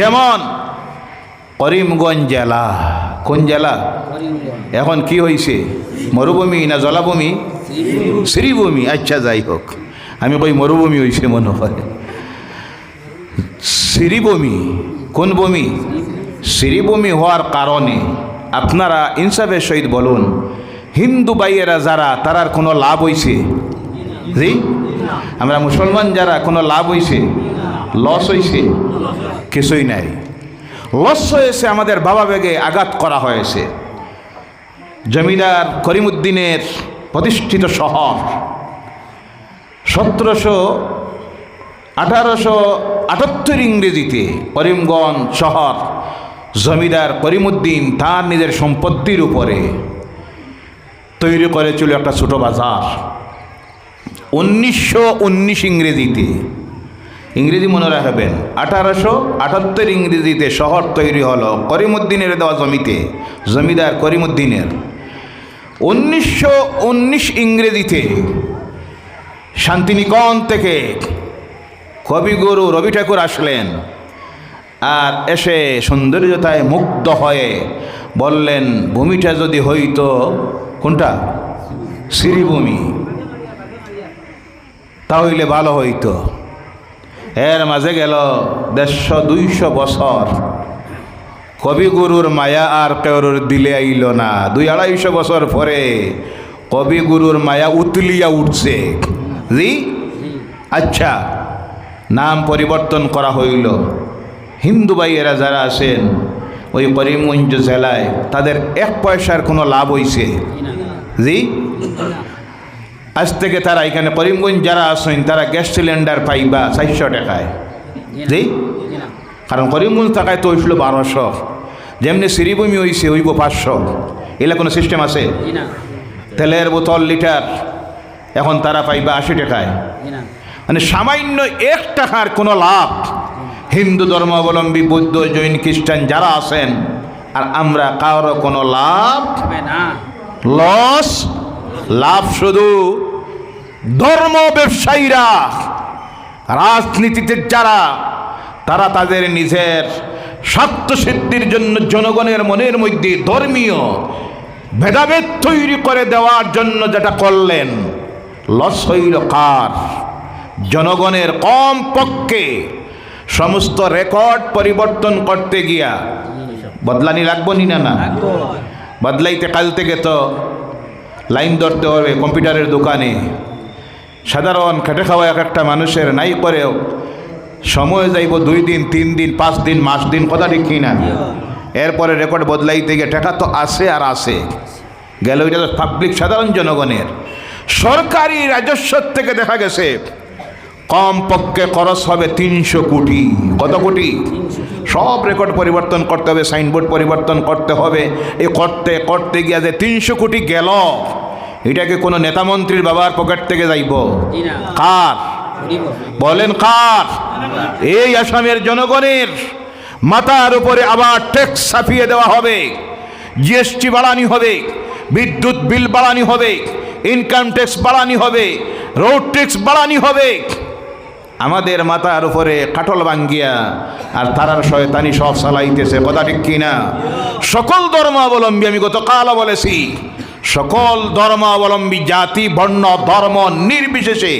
যেমন করিমগঞ্জ জেলা। কোন জেলা? এখন কি হয়েছে মরুভূমি না জলাভূমি? শ্রীভূমি। আচ্ছা যাই হোক। আমি কই মরুভূমি হয়েছে মনে হয়। শ্রীভূমি। কোন ভূমি? শ্রীভূমি হওয়ার কারণে। আপনারা ইনসাফের সহিত বলুন, হিন্দু বাইয়েরা যারা, তারার কোনো লাভ হইছে? জি? আমরা মুসলমান যারা, কোনো লাভ হইছে? লস হয়েছে কিছুই নাই। লস হয়েছে আমাদের বাবা বেগে আঘাত করা হয়েছে। জমিদার করিমুদ্দিনের প্রতিষ্ঠিত শহর সতেরোশো আঠারোশো আটাত্তর ইংরেজিতে করিমগঞ্জ শহর। জমিদার করিমুদ্দিন তার নিজের সম্পত্তির উপরে তৈরি করেছিল একটা ছোট বাজার। উনিশশো উনিশ ইংরেজিতে ইংরেজি মনে রাখবেন। আঠারোশো আটাত্তর ইংরেজিতে শহর তৈরি হলো করিমুদ্দিনের দেওয়া জমিতে, জমিদার করিমুদ্দিনের উনিশশো উনিশ ইংরেজিতে শান্তিনিকন থেকে কবিগুরু রবি ঠাকুর আসলেন আর এসে সৌন্দর্যতায় মুগ্ধ হয়ে বললেন, ভূমিটা যদি হইতো কোনটা? শ্রীভূমি। তাহলে ভালো হইতো। এর মাঝে গেল দেড়শো, দুইশো বছর। কবিগুরুর মায়া আর কেউর দিলে আইল না। দুই আড়াইশো বছর পরে কবিগুরুর মায়া উতলিয়া উঠছে। জি? আচ্ছা নাম পরিবর্তন করা হইল। হিন্দু ভাইয়েরা যারা আছেন, ওই করিমগঞ্জ জেলায়, তাদের এক পয়সার কোনো লাভ হইছে। জি? আজ থেকে তারা এখানে করিমগঞ্জ যারা আসেন তারা গ্যাস সিলিন্ডার পাইবা চারশো টাকায়। জি কারণ করিমগঞ্জ টাকায় তো হইছিল বারোশো। যেমনি শ্রীভূমি হইছে হইব পাঁচশো। এলা কোনো সিস্টেম আছে? তেলের বোতল লিটার। এখন তারা পাইবা আশি টাকায়। মানে সামান্য এক টাকার কোনো লাভ। হিন্দু ধর্মাবলম্বী বৌদ্ধ জৈন খ্রিস্টান যারা আছেন আর আমরা কারও কোনো লাভ লস লাভ শুধু ধর্ম ব্যবসায়ীরা, রাজনীতিতে যারা, তারা তাদের নিজের স্বার্থ সিদ্ধির জন্য জনগণের মনের মধ্যে ধর্মীয় ভেদাভেদ তৈরি করে দেওয়ার জন্য যেটা করলেন, লস হইল কার? জনগণের কম পক্ষে সমস্ত রেকর্ড পরিবর্তন করতে গিয়া, বদলানি লাগবো নি না না? বদলাইতে কাল থেকে তো লাইন ধরতে হবে কম্পিউটারের দোকানে। সাধারণ খেটে খাওয়া এক একটা মানুষের নাই করেও সময় যাইব দুই দিন, তিন দিন, পাঁচ দিন, মাস দিন, কথা ঠিক কিনা এরপরে রেকর্ড বদলাইতে গিয়ে টাকা তো আসে আর আসে গেল ওইটা তো পাবলিক সাধারণ জনগণের। সরকারি রাজস্ব থেকে দেখা গেছে কম পক্ষে খরচ হবে তিনশো কোটি। কত কোটি? সব রেকর্ড পরিবর্তন করতে হবে সাইনবোর্ড পরিবর্তন করতে হবে। এ করতে করতে গিয়া যে তিনশো কোটি গেল এটাকে কোনো নেতামন্ত্রীর বাবার পকেট থেকে যাইব। কার? বলেন কার? এই আসামের জনগণের মাথার উপরে আবার ট্যাক্স ছাপিয়ে দেওয়া হবে জিএসটি বাড়ানি হবে বিদ্যুৎ বিল বাড়ানি হবে ইনকাম ট্যাক্স বাড়ানি হবে রোড ট্যাক্স বাড়ানি হবে। আমাদের মাথার উপরে কাটল ভাঙ্গিয়া আর তারার শয়তানি সব চালাইতেছে কথা ঠিক কিনা? সকল ধর্মাবলম্বী আমি গতকাল বলেছি সকল ধর্মাবলম্বী জাতি বর্ণ ধর্ম নির্বিশেষে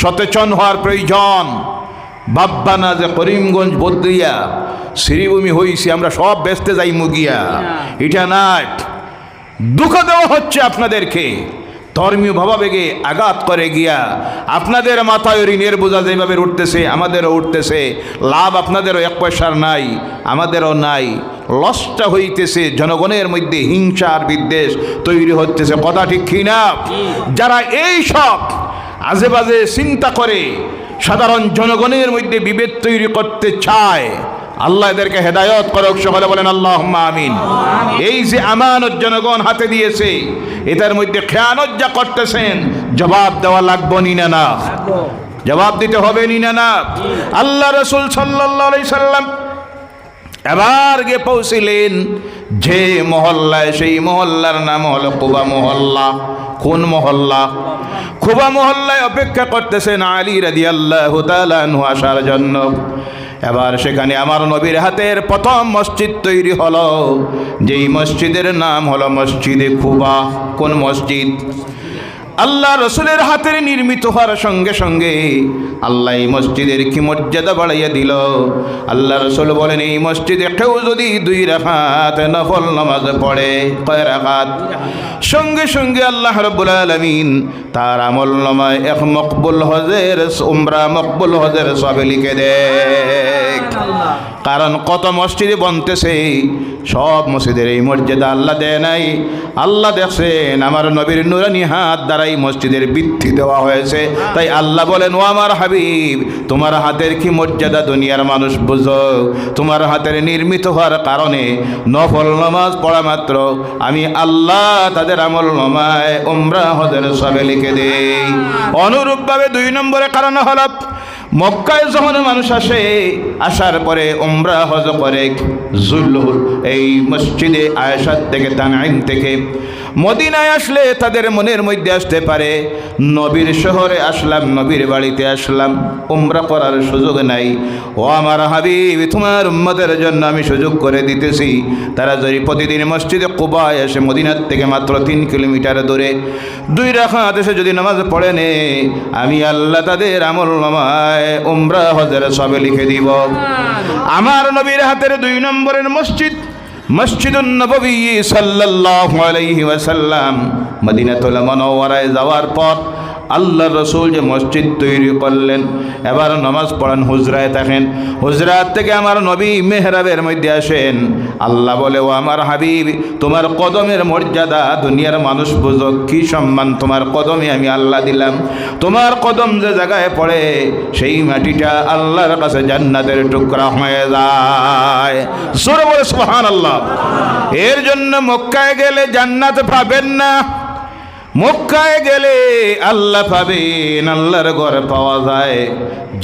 সচেতন হওয়ার প্রয়োজন। বাব্বানা যে করিমগঞ্জ বদ্রিয়া শ্রীভূমি হইছি আমরা সব ব্যস্তে যাই মুগিয়া এটা নাট দুঃখ দেওয়া হচ্ছে আপনাদেরকে। ধর্মীয় ভাবাবেগে আঘাত করে গিয়া আপনাদের মাথায় ঋণের বোঝা যেভাবে উঠতেছে আমাদেরও উঠতেছে লাভ আপনাদেরও এক পয়সার নাই আমাদেরও নাই। লসটা হইতেছে জনগণের মধ্যে হিংসার বিদ্বেষ তৈরি হতেছে কথা ঠিক কিনা যারা এই সব আজে বাজে চিন্তা করে সাধারণ জনগণের মধ্যে বিভেদ তৈরি করতে চায় আল্লাহ এদেরকে হেদায়ত করক সকলে বলেন আল্লাহ আমিন। এই যে আমানত জনগণ হাতে দিয়েছে এটার মধ্যে খেয়ানত যা করতেছেন জবাব দেওয়া লাগবো নি না না? জবাব দিতে হবে নি না না? আল্লাহ রসুল সাল্লাহ সাল্লাম এবার গিয়ে পৌঁছিলেন যে মহল্লায় সেই মহল্লার নাম হলো কুবা মহল্লা। কোন মহল্লা? খুবা মহল্লায় অপেক্ষা করতেছেন আলী রাদি আল্লাহ আসার জন্য। এবার সেখানে আমার নবীর হাতের প্রথম মসজিদ তৈরি হলো। যেই মসজিদের নাম হলো মসজিদে খুবা। কোন মসজিদ? আল্লাহ রসুলের হাতের নির্মিত হওয়ার সঙ্গে সঙ্গে আল্লাহ এই মসজিদের কি মর্যাদা বাড়াইয়া দিল? আল্লাহ রসুল বলেন এই মসজিদে কেউ যদি দুই রাখাত নফল নামাজ পড়ে কয় রাখাত সঙ্গে সঙ্গে আল্লাহ রব্বুল আলমিন তার আমল নামায় এক মকবুল হজের উমরা মকবুল হজের সবে লিখে দেয়। কারণ কত মসজিদে বনতেছে সব মসজিদের এই মর্যাদা আল্লাহ দেয় নাই। আল্লাহ দেখছেন, আমার নবীর নুরানি হাত দ্বারাই মসজিদের বৃদ্ধি দেওয়া হয়েছে। তাই আল্লাহ বলেন, ও আমার হাবিব, তোমার হাতের কি মর্যাদা দুনিয়ার মানুষ বুঝো? তোমার হাতের নির্মিত হওয়ার কারণে নফল নামাজ পড়া মাত্র। আমি আল্লাহ তাদের আমল নমায় উমরা হজের সবে লিখে দেই। অনুরূপভাবে দুই নম্বরে কারণ হল মক্কায় যখন মানুষ আসে, আসার পরে উমরা, হজ করে জুল্লুর এই মসজিদে আয়সার থেকে তানাইম থেকে মদিনায় আসলে তাদের মনের মধ্যে আসতে পারে। নবীর শহরে আসলাম নবীর বাড়িতে আসলাম উমরা করার সুযোগ নাই। ও আমার হাবিব তোমার উম্মদের জন্য আমি সুযোগ করে দিতেছি। তারা যদি প্রতিদিন মসজিদে কুবায় আসে মদিনার থেকে মাত্র তিন কিলোমিটার দূরে। দুই রাখা আদেশে যদি নামাজ পড়ে নে আমি আল্লাহ তাদের আমল নামায় উমরা হজের সবে লিখে দিব। আমার নবীর হাতের দুই নম্বরের মসজিদ মসজিদুন নবী সাল্লাল্লাহু আলাইহি ওয়াসাল্লাম মদিনাতুল মুনাওয়ারায় যাওয়ার পর আল্লাহ রসুল যে মসজিদ তৈরি করলেন। এবার নামাজ পড়ান হুজরায় থাকেন। হুজরাত থেকে আমার নবী মেহরাবের মধ্যে আসেন। আল্লাহ বলে, ও আমার হাবিব, তোমার কদমের মর্যাদা দুনিয়ার মানুষ বুঝো। কি সম্মান তোমার কদমে আমি আল্লাহ দিলাম। তোমার কদম যে জায়গায় পড়ে, সেই মাটিটা আল্লাহর কাছে জান্নাতের টুকরা হয়ে যায়। সুহান আল্লাহ এর জন্য মক্কায় গেলে জান্নাত পাবেন না। মক্কায় গেলে আল্লাহ পাবেন আল্লাহর ঘর পাওয়া যায়,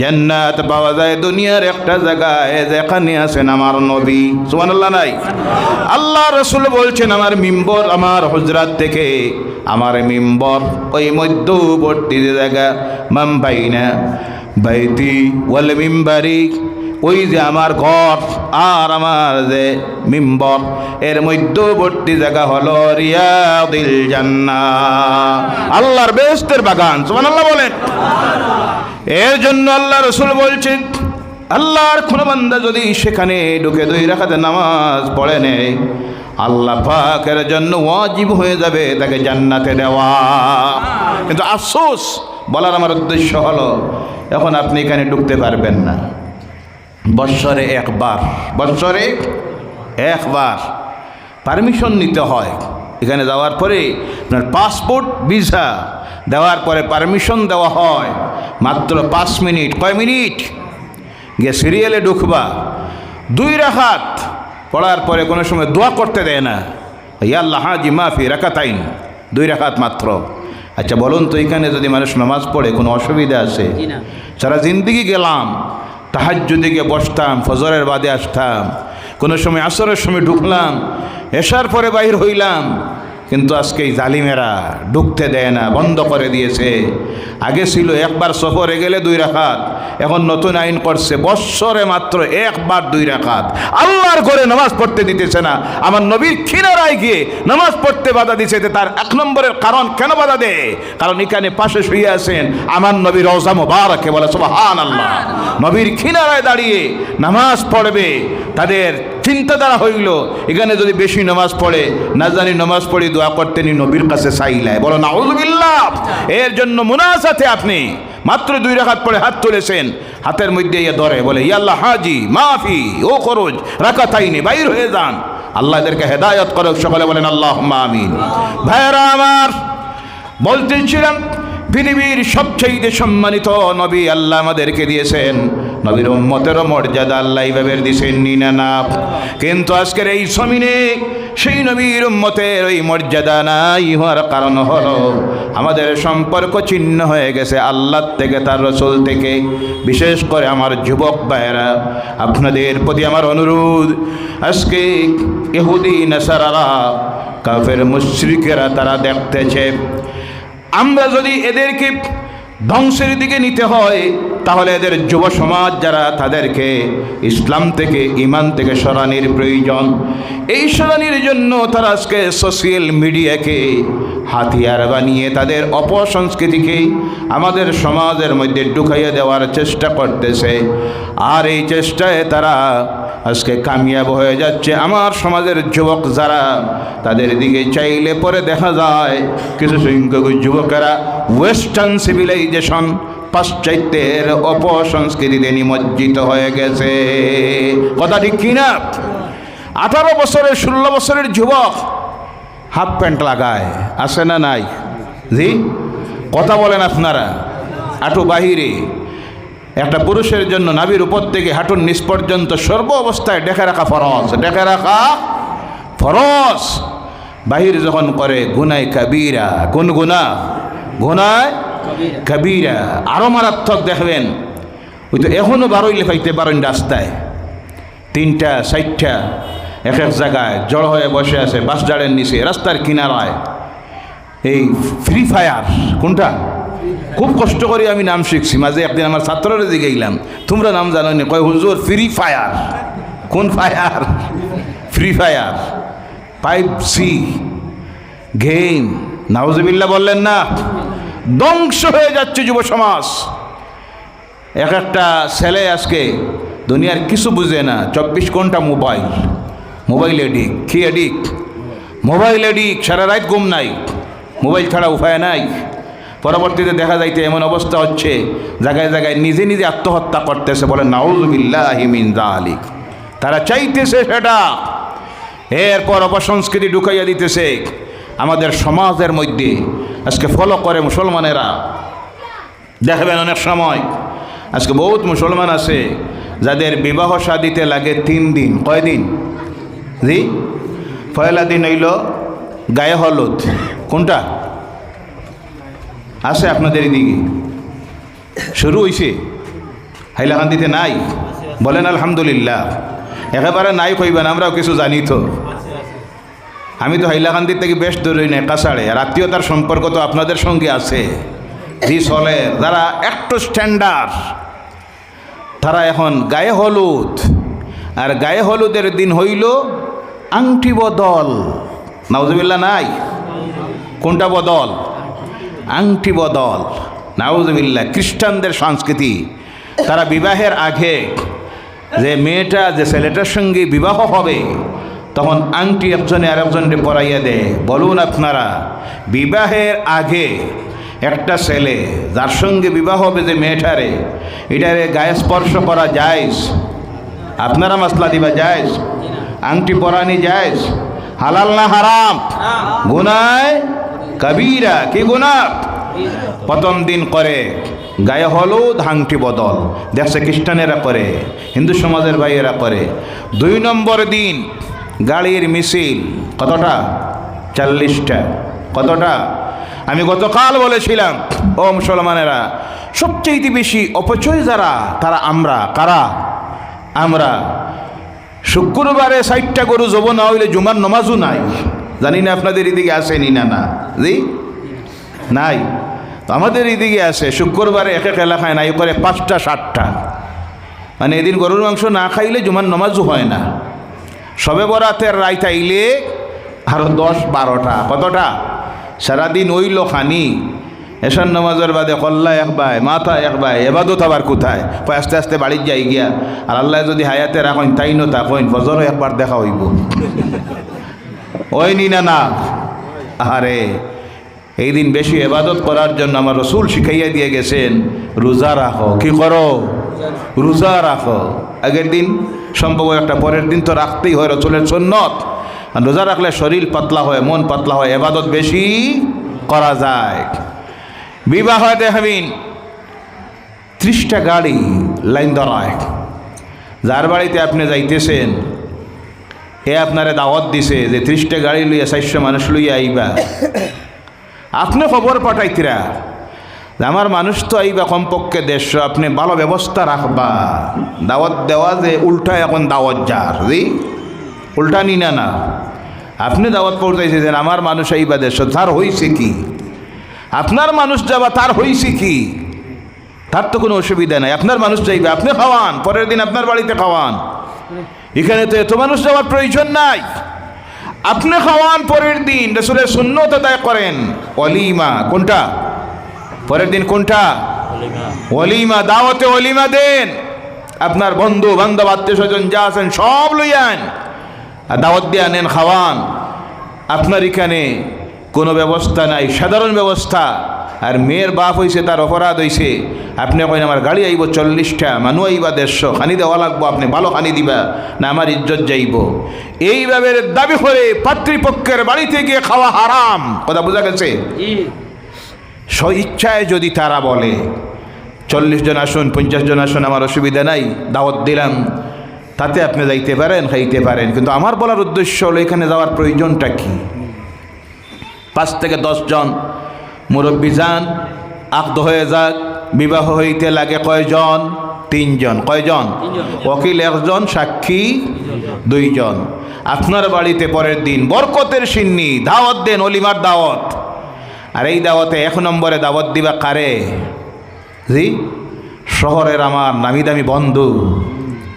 জান্নাত পাওয়া যায়, দুনিয়ার একটা জায়গায় যেখানে আছেন আমার নবী। সুবহানাল্লাহ নাই? আল্লাহ রসুল বলছেন, আমার মিম্বর আমার হুজরাত থেকে, আমার মিম্বর ওই মধ্যবর্তী জায়গা মাম্বাইনা বাইতি ওয়াল মিম্বারি ওই যে আমার ঘর আর আমার যে মিম্বর, এর মধ্যবর্তী জায়গা হলো রিয়াদিল জান্না আল্লাহর বেস্তের বাগান সুমান আল্লাহ বলেন। এর জন্য আল্লাহ রসুল বলছেন, আল্লাহর কোনো বান্দা যদি সেখানে ঢুকে দুই রাখাতে নামাজ পড়ে নেয়, আল্লাহ পাকের জন্য ওয়াজিব হয়ে যাবে তাকে জান্নাতে দেওয়া। কিন্তু আফসোস, বলার আমার উদ্দেশ্য হলো, এখন আপনি এখানে ঢুকতে পারবেন না। বৎসরে একবার। বৎসরে একবার পারমিশন নিতে হয়। এখানে যাওয়ার পরে আপনার পাসপোর্ট ভিসা দেওয়ার পরে পারমিশন দেওয়া হয়। মাত্র পাঁচ মিনিট। কয় মিনিট? গিয়ে সিরিয়ালে ঢুকবা। দুই রাখাত পড়ার পরে কোনো সময় দোয়া করতে দেয় না। ইয়াল্লাহ হাজি মাফি রাখাতাইন দুই রাখাত মাত্র। আচ্ছা বলুন তো এখানে যদি মানুষ নামাজ পড়ে কোনো অসুবিধা আছে? সারা জিন্দিগি গেলাম। তাহাজ্জুদে গিয়ে বসতাম, ফজরের বাদে আসতাম। কোনো সময় আসরের সময় ঢুকলাম, এসার পরে বাহির হইলাম। কিন্তু আজকে এই জালিমেরা ঢুকতে দেয় না, বন্ধ করে দিয়েছে। আগে ছিল একবার সফরে গেলে দুই রাখাত এখন নতুন আইন করছে, বৎসরে মাত্র একবার দুই রাখাত আল্লাহর ঘরে নামাজ পড়তে দিতেছে না। আমার নবীর খিনারায় গিয়ে নামাজ পড়তে বাধা দিছে তার এক নম্বরের কারণ কেন বাধা দেয়? কারণ এখানে পাশে শুয়ে আছেন আমার নবীর রওজা মোবারকে বলে সুবহান আল্লাহ নবীর খিনারায় দাঁড়িয়ে নামাজ পড়বে, তাদের চিন্তাধারা হইল, এখানে যদি বেশি নামাজ পড়ে, না জানি নামাজ পড়ে দোয়া করতেনি নবীর কাছে চাইলায় বলো, নাউজুবিল্লাহ। এর জন্য মুনাসাতে আপনি মাত্র দুই রাখাত পড়ে হাত তুলেছেন, হাতের মধ্যে ইয়ে ধরে, বলে ইয়াল্লাহ হাজি, মাফি, ও খরচ রাখা তাইনি বাইর হয়ে যান। আল্লাহ এদেরকে হেদায়ত করুক, সকলে বলেন আল্লাহ আমিন। ভাইরা আমার বলতেছিলাম পৃথিবীর সবচেয়ে সম্মানিত নবী আল্লাহ আমাদেরকে দিয়েছেন। নবীর উম্মতেরও মর্যাদা আল্লাহ এইভাবে দিয়েছেন নিনা না কিন্তু আজকের এই সমিনে সেই নবীর উম্মতের ওই মর্যাদা নাই হওয়ার কারণ হলো, আমাদের সম্পর্ক চিহ্ন হয়ে গেছে আল্লাহ থেকে, তার রসুল থেকে। বিশেষ করে আমার যুবক ভাইয়েরা, আপনাদের প্রতি আমার অনুরোধ, আজকে ইহুদি, নেসারারা, কাফের, মুশ্রিকেরা তারা দেখতেছে আমরা যদি এদেরকে ধ্বংসের দিকে নিতে হয়, তাহলে এদের যুব সমাজ যারা, তাদেরকে ইসলাম থেকে, ইমান থেকে সরানির প্রয়োজন। এই সরানির জন্য তারা আজকে সোশ্যাল মিডিয়াকে হাতিয়ার বানিয়ে তাদের অপসংস্কৃতিকে আমাদের সমাজের মধ্যে ঢুকাইয়ে দেওয়ার চেষ্টা করতেছে। আর এই চেষ্টায় তারা আজকে কামিয়াব হয়ে যাচ্ছে। আমার সমাজের যুবক যারা, তাদের দিকে চাইলে পরে দেখা যায়, কিছু সংখ্যক যুবকেরা ওয়েস্টার্ন সিভিলাইজেশন পাশ্চাত্যের অপসংস্কৃতিতে নিমজ্জিত হয়ে গেছে। কথা ঠিক কিনা আঠারো বছরের, ষোলো বছরের যুবক হাফ প্যান্ট লাগায়, আছে না নাই? জি? কথা বলেন আপনারা। আটু বাহিরে। একটা পুরুষের জন্য নাবির উপর থেকে হাঁটুর নিচ পর্যন্ত সর্ব অবস্থায় ডেকে রাখা ফরজ। ডেকে রাখা ফরজ। বাহির যখন করে, গুনায় কাবিরা কোন গুনা গুনায় কাবিরা। আরও মারাত্মক দেখবেন। ওই তো এখনও বারোই লেখাইতে পারেন রাস্তায়। তিনটা, চারটা এক এক জায়গায় জড় হয়ে বসে আছে বাস জাড়ের নিচে, রাস্তার কিনারায়। এই ফ্রি ফায়ার, কোনটা? খুব কষ্ট করে আমি নাম শিখছি। মাঝে একদিন আমার ছাত্ররা দিকে গেলাম তোমরা নাম জানো নি কয়, হুজুর ফ্রি ফায়ার কোন fire free fire five C game নাউজবিল্লা বললেন না। ধ্বংস হয়ে যাচ্ছে যুব সমাজ। এক একটা ছেলে আজকে দুনিয়ার কিছু বুঝে না। চব্বিশ ঘণ্টা মোবাইল। মোবাইল এডিক কি এডিক মোবাইল এডিক সারা রাত ঘুম নাই। মোবাইল ছাড়া উপায় নাই। পরবর্তীতে দেখা যাইতে এমন অবস্থা হচ্ছে, জায়গায় জায়গায় নিজে নিজে আত্মহত্যা করতেছে, বলে নাউজবিল্লাহিমিন আলিক তারা চাইতেছে সেটা। এরপর অপসংস্কৃতি ঢুকাইয়া দিতেছে। আমাদের সমাজের মধ্যে আজকে ফলো করে মুসলমানেরা। দেখবেন অনেক সময় আজকে বহুত মুসলমান আছে, যাদের বিবাহ শাদিতে লাগে তিন দিন। কয়দিন জি? পয়লা দিন হইল গায়ে হলুদ। কোনটা? আছে আপনাদের এদিকে। শুরু হইছে। হাইলাকান্দিতে নাই। বলেন, আলহামদুলিল্লাহ। একেবারে নাই কইবেন আমরাও কিছু জানি তো। আমি তো হাইলাকান্দির থেকে বেশ দূরই নাই, কাছাড়ে। আর আত্মীয়তার সম্পর্ক তো আপনাদের সঙ্গে আছে। জি, চলে। যারা একটু স্ট্যান্ডার্ড তারা এখন গায়ে হলুদ। আর গায়ে হলুদের দিন হইল আংটি বদল। নাউজবিল্লা নাই? কোনটা বদল? আংটি বদল নাউজবিল্লা খ্রিস্টানদের সংস্কৃতি। তারা বিবাহের আগে যে মেয়েটা যে ছেলেটার সঙ্গে বিবাহ হবে তখন আংটি একজনে আরেকজনকে পরাইয়া দেয়। বলুন আপনারা বিবাহের আগে একটা ছেলে যার সঙ্গে বিবাহ হবে যে মেয়েটারে এটারে গায়ে স্পর্শ করা যায় আপনারা মাসলা দিবা যায় আংটি পরানি যায় হালাল না হারাম। গুনায় কবিরা, কি গুনা? প্রথম দিন করে, গায়ে হলুদ, হাংটি বদল। দেখছে খ্রিস্টানেরা করে হিন্দু সমাজের ভাইয়েরা করে দুই নম্বর দিন গাড়ির মিছিল। কতটা? চল্লিশটা। কতটা? আমি গতকাল বলেছিলাম, ও মুসলমানেরা সবচেয়ে বেশি অপচয় যারা, তারা আমরা। কারা? আমরা। শুক্রবারে ষাটটা গরু জব না হইলে জুমার নমাজও নাই। জানি না আপনাদের এদিকে আসেনি না না। জি? নাই। তো আমাদের এদিকে আছে শুক্রবারে এক এক এলাকায় নাই করে পাঁচটা, সাতটা। মানে এদিন গরুর মাংস না খাইলে জুমার নমাজও হয় না। সবে বরাতের রাইত আইলে আরও দশ, বারোটা। কতটা? সারাদিন ওইল খানি এসার নামাজের বাদে কল্লা এক বাই মাথা এক বাই এবাদত আবার কোথায়? কয়, আস্তে আস্তে বাড়ির যাই গিয়া। আর আল্লাহ যদি হায়াতে রাখেন তাই নো তাকইন ফজরও একবার দেখা হইব। ওই নি না না। আরে এই দিন বেশি এবাদত করার জন্য আমার রসুল শিখাইয়া দিয়ে গেছেন, রোজা রাখো। কি করো? রোজা রাখো। আগের দিন সম্ভব একটা পরের দিন তো রাখতেই হয়, রসুলের সন্ন্যত রোজা রাখলে শরীর পাতলা হয়, মন পাতলা হয় এবাদত বেশি করা যায়। বিবাহ দেখাবিন ত্রিশটা গাড়ি লাইন ধরায়। যার বাড়িতে আপনি যাইতেছেন এ আপনারে দাওয়াত দিছে যে ত্রিশটা গাড়ি লইয়া চারশো মানুষ লইয়া আইবা। আপনি খবর পাঠাইতিরা যে আমার মানুষ তো আইবা কমপক্ষে দেড়শো, আপনি ভালো ব্যবস্থা রাখবা। দাওয়াত দেওয়া যে উল্টা এখন দাওয়াত যার, জি? উল্টা নি না। না আপনি দাওয়াত পৌঁছাইছেন আমার মানুষ আইবা দেড়শো, তার হইছে কি? আপনার মানুষ যাবা, তার হইছে কি? তার তো কোনো অসুবিধা নাই। আপনার মানুষ চাইবে আপনি খাওয়ান, পরের দিন আপনার বাড়িতে খাওয়ান। এখানে তো এত মানুষ যাওয়ার প্রয়োজন নাই। আপনি খাওয়ান পরের দিন রসুলের শূন্যত আদায় করেন। অলিমা কোনটা? পরের দিন কোনটা? অলিমা দাওয়াতে অলিমা দেন। আপনার বন্ধু বান্ধব আত্মীয় স্বজন যা আছেন সব লইয়ান আর দাওয়াত দিয়ে আনেন খাওয়ান। আপনার এখানে কোনো ব্যবস্থা নাই সাধারণ ব্যবস্থা। আর মেয়ের বাপ হইছে তার অপরাধ হইছে। আপনি কইন আমার গাড়ি আইব চল্লিশটা মানুষ আইবা দেড়শো খানি দেওয়া লাগবো আপনি ভালো খানি দিবা না আমার ইজ্জত যাইব। এইভাবে দাবি করে পাতৃপক্ষের বাড়িতে গিয়ে খাওয়া হারাম। কথা বোঝা গেছে? স্ব ইচ্ছায় যদি তারা বলে চল্লিশ জন আসুন পঞ্চাশ জন আসুন আমার অসুবিধা নাই দাওয়াত দিলাম। তাতে আপনি যাইতে পারেন খাইতে পারেন। কিন্তু আমার বলার উদ্দেশ্য হলো এখানে যাওয়ার প্রয়োজনটা কি? পাঁচ থেকে দশ জন মুরব্বী যান আক্ত হয়ে যাক বিবাহ হইতে লাগে কয়জন? তিনজন। কয়জন। ওকিল একজন সাক্ষী দুইজন। আপনার বাড়িতে পরের দিন বরকতের সিন্নি দাওয়াত দেন অলিমার দাওয়াত। আর এই দাওয়াতে এক নম্বরে দাওয়াত দিবা কারে? জি? শহরের আমার নামি দামি বন্ধু।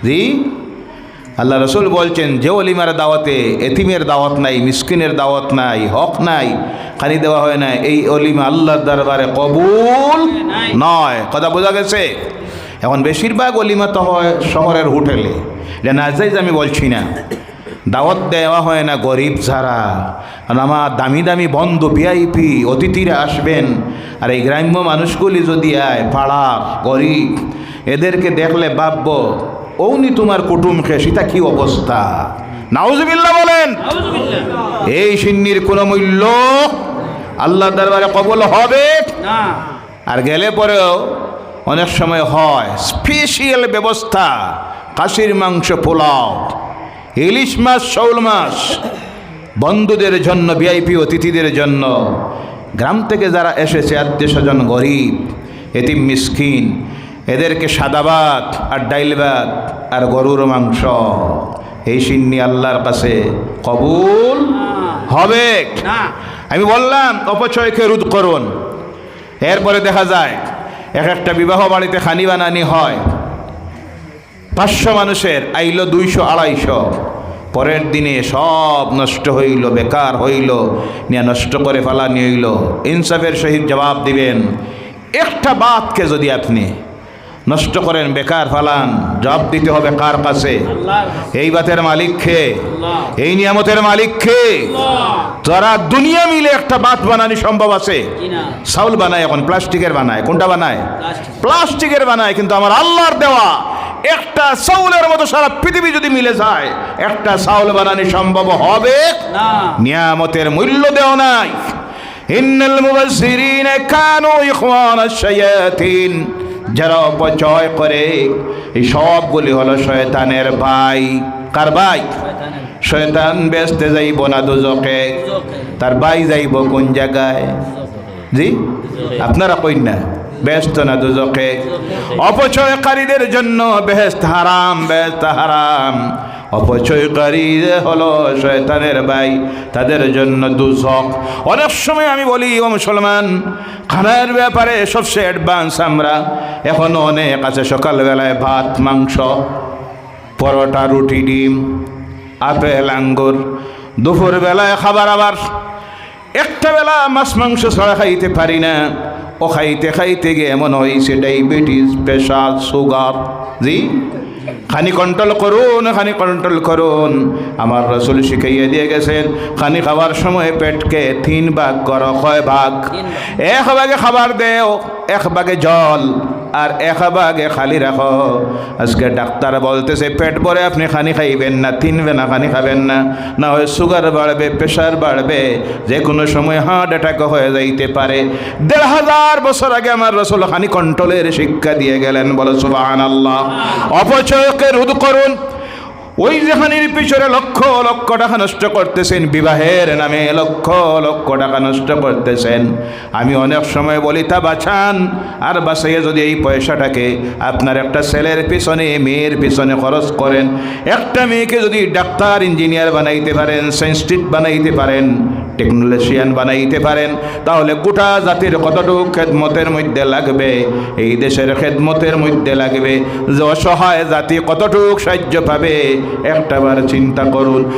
জি? আল্লাহ রসুল বলছেন, যে অলিমার দাওয়াতে, এতিমের দাওয়াত নাই, মিসকিনের দাওয়াত নাই, হক নাই, খালি দেওয়া হয় না, এই অলিমা আল্লাহর দরবারে কবুল নয়। কথা বোঝা গেছে? এখন বেশিরভাগ অলিমা তো হয় শহরের হোটেলে। এটা না যাই আমি বলছি না। দাওয়াত দেওয়া হয় না গরিব যারা। আর আমার দামি দামি বন্ধু ভিআইপি, অতিথিরা আসবেন, আর এই গ্রাম্য মানুষগুলি যদি আয়, পাড়া, গরিব, এদেরকে দেখলে ভাবব ওনি তোমার কুটুম খে সেটা কি অবস্থা? নাউজবিল্লা বলেন। এই সিন্নির কোনো মূল্য আল্লাহ দরবারে কবল হবে? না। আর গেলে পরেও অনেক সময় হয় স্পেশাল ব্যবস্থা কাশির মাংস পোলাও। ইলিশ মাছ শৌল মাছ বন্ধুদের জন্য ভিআইপি অতিথিদের জন্য। গ্রাম থেকে যারা এসেছে আত্মীয় স্বজন গরিব এতিম মিসকিন এদেরকে সাদা ভাত আর ডাইল ভাত আর গরুর মাংস। এই সিন্নি আল্লাহর কাছে কবুল হবে। আমি বললাম অপচয়কে রোধ করুন। এরপরে দেখা যায় এক একটা বিবাহ বাড়িতে খানি বানানি হয়। পাঁচশো মানুষের আইল দুইশো আড়াইশো। পরের দিনে সব নষ্ট হইল বেকার হইল নিয়ে নষ্ট করে ফেলানি হইল। ইনসাফের সহিত জবাব দিবেন একটা বাতকে যদি আপনি নষ্ট করেন বেকার ফালান জব দিতে হবে কার কাছে? এই বাতের মালিক খে এই নিয়ামতের মালিক খে যারা দুনিয়া মিলে একটা বাত বানানি সম্ভব আছে। চাউল বানায় এখন, প্লাস্টিকের বানায়। কোনটা বানায়? প্লাস্টিকের বানায়, কিন্তু আমার আল্লাহর দেওয়া একটা চাউলের মতো সারা পৃথিবী যদি মিলে যায়, একটা চাউল বানানি সম্ভব হবে? নিয়ামতের মূল্য দেওয়া নাই। ইন্নাল মুবাসসিরিন কানু ইখওয়ানাশ শায়াতিন। যারা অপচয় করে, এই সবগুলি হলো শয়তানের ভাই। কার ভাই? শয়তান বেসতে যাইব না দুজকে। দুজকে তার ভাই যাইব কোন জায়গায়? জি? আপনারা কই না, ব্যস্ত না দুজকে। অপচয়কারীদের জন্য বেহেস্ত হারাম বেহস্ত হারাম। অপচয়কারী হলো শয়তানের ভাই তাদের জন্য দুজক অনেক সময় আমি বলি, ও মুসলমান খানার ব্যাপারে সবচেয়ে অ্যাডভান্স আমরা। এখনও অনেক আছে, সকালবেলায় ভাত, মাংস, পরোটা, রুটি, ডিম, আপেল, আঙ্গুর। দুপুর বেলায় খাবার আবার। একটা বেলা মাছ, মাংস ছাড়া খাইতে পারি না। ও খাইতে খাইতে গিয়ে এমন হয়েছে ডায়াবেটিস প্রেশার সুগার জি? খানি কন্ট্রোল করুন খানি কন্ট্রোল করুন। আমার রসুল শিখাইয়ে দিয়ে গেছেন খানি খাবার সময় পেটকে তিন ভাগ করো কয় ভাগ। এক ভাগে খাবার দেও এক ভাগে জল। আর এক বাগে খালি রাখো। আজকে ডাক্তার বলতেছে, পেট ভরে আপনি খানি খাইবেন না, তিনবে না, খানি খাবেন না। না হয় সুগার বাড়বে প্রেশার বাড়বে যে কোনো সময় হার্ট অ্যাটাক হয়ে যাইতে পারে। দেড় হাজার বছর আগে আমার রসুল খানি কন্ট্রোলের শিক্ষা দিয়ে গেলেন, বলো সুবাহ আল্লাহ অপচয়কে রোধ করুন ওই যেখানের পিছনে লক্ষ লক্ষ টাকা নষ্ট করতেছেন, বিবাহের নামে লক্ষ লক্ষ টাকা নষ্ট করতেছেন। আমি অনেক সময় বলি, তা বাঁচান, আর বাঁচাইয়ে যদি এই পয়সাটাকে আপনার একটা ছেলের পিছনে, মেয়ের পিছনে খরচ করেন, একটা মেয়েকে যদি ডাক্তার, ইঞ্জিনিয়ার বানাইতে পারেন সাইন্সটিট বানাইতে পারেন টেকনোলজিয়ান বানাইতে পারেন, তাহলে গোটা জাতির কতটুকু খেদমতের মধ্যে লাগবে? এই দেশের খেদমতের মধ্যে লাগবে যে অসহায় জাতি কতটুকু সাহায্য পাবে? একটাবার চিন্তা করুন।